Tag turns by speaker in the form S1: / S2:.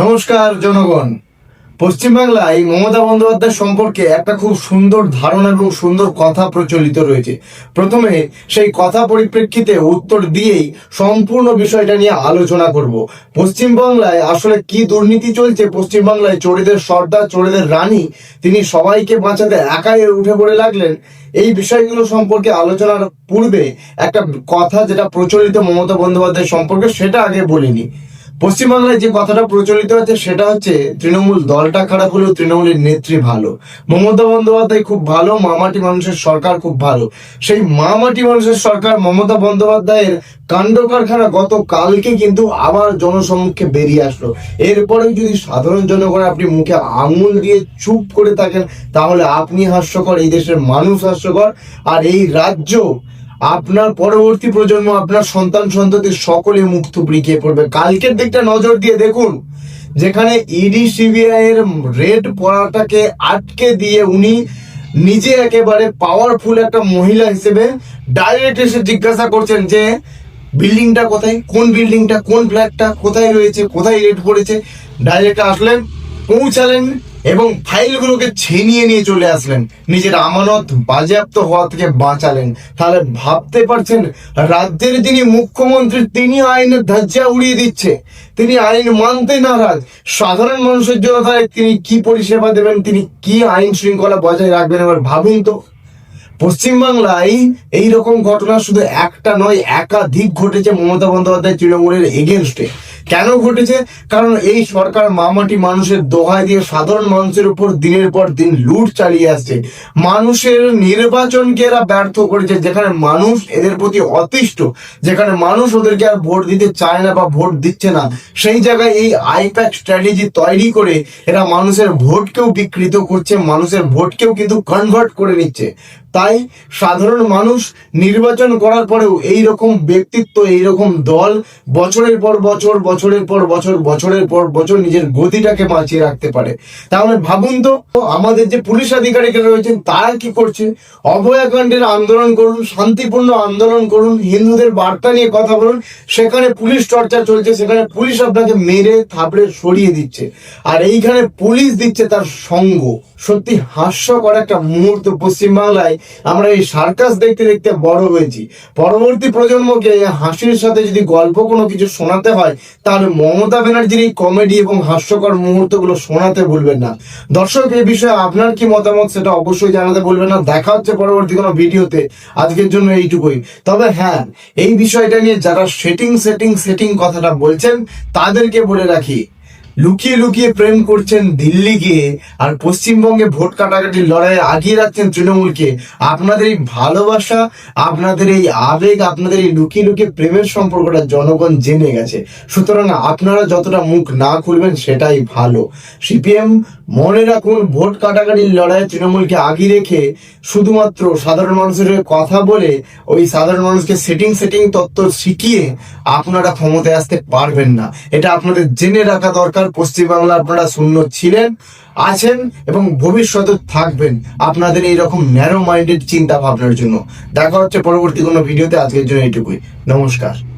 S1: নমস্কার জনগণ। পশ্চিমবাংলায় মমতা বন্দ্যোপাধ্যায় সম্পর্কে একটা খুব সুন্দর ধারণা এবং সুন্দর কথা প্রচলিত রয়েছে। প্রথমে সেই কথা পরিপ্রেক্ষিতে উত্তর দিয়েই সম্পূর্ণ বিষয়টা নিয়ে আলোচনা করব। পশ্চিমবাংলায় আসলে কি দুর্নীতি চলছে? পশ্চিমবাংলায় চোরেদের সর্দার, চোরেদের রানী, তিনি সবাইকে বাঁচাতে একাই উঠে পড়ে লাগলেন। এই বিষয়গুলো সম্পর্কে আলোচনার পূর্বে একটা কথা যেটা প্রচলিত মমতা বন্দ্যোপাধ্যায় সম্পর্কে সেটা আগে বলিনি। পশ্চিমবাংলায় যে কথাটা প্রচলিত হচ্ছে সেটা হচ্ছে, তৃণমূল দলটা খারাপ হলেও তৃণমূলের নেত্রী ভালো। মমতা বন্দ্যোপাধ্যায় খুব ভালো, মামাটি মানুষের সরকার খুব ভালো। সেই মামাটি মানুষের সরকার মমতা বন্দ্যোপাধ্যায়ের কাণ্ড কারখানা গত কালকে কিন্তু আবার জনসম্মুখে বেরিয়ে আসলো। এরপরেও যদি সাধারণ জনগণ আপনি মুখে আঙুল দিয়ে চুপ করে থাকেন, তাহলে আপনি হাস্যকর, এই দেশের মানুষ হাস্যকর। আর এই রাজ্য আপনার পরবর্তী প্রজন্ম, আপনার সন্তান, সন্ততি সকলে মুখ থুবড়ি খেয়ে পড়বে। কালকের দিকটা নজর দিয়ে দেখুন, যেখানে ইডি সিবিআই এর রেড পড়াটাকে আটকে দিয়ে উনি নিজে একেবারে পাওয়ারফুল একটা মহিলা হিসেবে ডাইরেক্ট এসে জিজ্ঞাসা করছেন যে, বিল্ডিংটা কোথায়? কোন বিল্ডিংটা? কোন ফ্ল্যাটটা কোথায় রয়েছে? কোথায় রেড পড়েছে? ডাইরেক্ট আসলেন, পৌঁছালেন এবং ফাইলগুলোকে ছিনিয়ে নিয়ে চলে আসলেন। নিজের আমানত বাজেয়াপ্ত হওয়া থেকে বাঁচালেন। তাহলে ভাবতে পারছেন, রাজ্যের যিনি মুখ্যমন্ত্রী, তিনি আইনের ধাজ্জা উড়িয়ে দিচ্ছে। তিনি আইন মানতে নারাজ। সাধারণ মানুষের জন্য তাহলে তিনি কি পরিষেবা দেবেন? তিনি কি আইন শৃঙ্খলা বজায় রাখবেন এবার ভাবুন তো। পশ্চিমবাংলায় এই রকম ঘটনা শুধু একটা নয়, একাধিক ঘটেছে মমতা বন্দ্যোপাধ্যায় তৃণমূলের এগেনস্টে কেন ঘটেছে? কারণ এই সরকার মামাটি মানুষের দোহাই দিয়ে সাধারণ মানুষের উপর দিনের পর দিন লুট চালিয়ে আসছে। মানুষের নির্বাচনকে এরা ব্যর্থ করেছে, যেখানে মানুষ এদের প্রতি অতিষ্ঠ, যেখানে মানুষ ওদেরকে আর ভোট দিতে চায় না বা ভোট দিচ্ছে না। সেই জায়গায় এই আইপ্যাক স্ট্র্যাটেজি তৈরি করে এরা মানুষের ভোটকেও বিকৃত করছে, মানুষের ভোটকেও কিন্তু কনভার্ট করে নিচ্ছে। তাই সাধারণ মানুষ নির্বাচন করার পরেও এই রকম ব্যক্তিত্ব এই রকম দল বছরের পর বছর, বছরের পর বছর, বছরের পর বছর নিজের গতিটাকে বাঁচিয়ে রাখতে পারে। তাহলে ভাবুন তো, আমাদের যে পুলিশ আধিকারিকরা রয়েছেন, তারা কি করছে? অভয়াকাণ্ডের আন্দোলন করুন, শান্তিপূর্ণ আন্দোলন করুন, হিন্দুদের বার্তা নিয়ে কথা বলুন, সেখানে পুলিশ চর্চা চলছে, সেখানে পুলিশ আপনাকে মেরে, থাপড়ে সরিয়ে দিচ্ছে। আর এইখানে পুলিশ দিচ্ছে তার সঙ্গ। সত্যি হাস্যকর একটা মুহূর্ত পশ্চিমবাংলায় আমরা এই সার্কাস দেখতে দেখতে বড় হয়েছি। পরবর্তী প্রজন্মকে হাসির সাথে যদি গল্প কোনো কিছু শোনাতে হয়, তাহলে মমতা ব্যানার্জির এই কমেডি এবং হাস্যকর মুহূর্তগুলো শোনাতে ভুলবেন না। দর্শক এই বিষয়ে আপনার কি মতামত সেটা অবশ্যই জানাতে বলবেন না। দেখা হচ্ছে পরবর্তী কোনো ভিডিওতে। আজকের জন্য এইটুকুই। তবে হ্যাঁ এই বিষয়টা নিয়ে যারা সেটিং সেটিং সেটিং কথাটা বলছেন, তাদেরকে বলে রাখি লুকিয়ে লুকিয়ে প্রেম করছেন দিল্লি গিয়ে আর পশ্চিমবঙ্গে ভোট কাটাকাটির লড়াইয়ে আগিয়ে রাখছেন তৃণমূলকে। আপনাদের এই ভালোবাসা, আপনাদের এই আবেগ, আপনাদের এই লুকিয়ে লুকিয়ে প্রেমের সম্পর্কটা জনগণ জেনে গেছে। সুতরাং আপনারা যতটা মুখ না খুলবেন সেটাই ভালো। সিপিএম, মনে রাখুন, ভোট কাটাকাটির লড়াইয়ে তৃণমূলকে আগিয়ে রেখে শুধুমাত্র সাধারণ মানুষের কথা বলে ওই সাধারণ মানুষকে সেটিং সেটিং তত্ত্ব শিখিয়ে আপনারা ক্ষমতায় আসতে পারবেন না। এটা আপনাদের জেনে রাখা দরকার। পশ্চিমবাংলা আপনারা শূন্য ছিলেন, আছেন এবং ভবিষ্যতে থাকবেন। আপনাদের এই রকম ন্যারো মাইন্ডেড চিন্তা ভাবনার জন্য। দেখা হচ্ছে পরবর্তী কোনো ভিডিওতে। আজকের জন্য এইটুকুই। নমস্কার।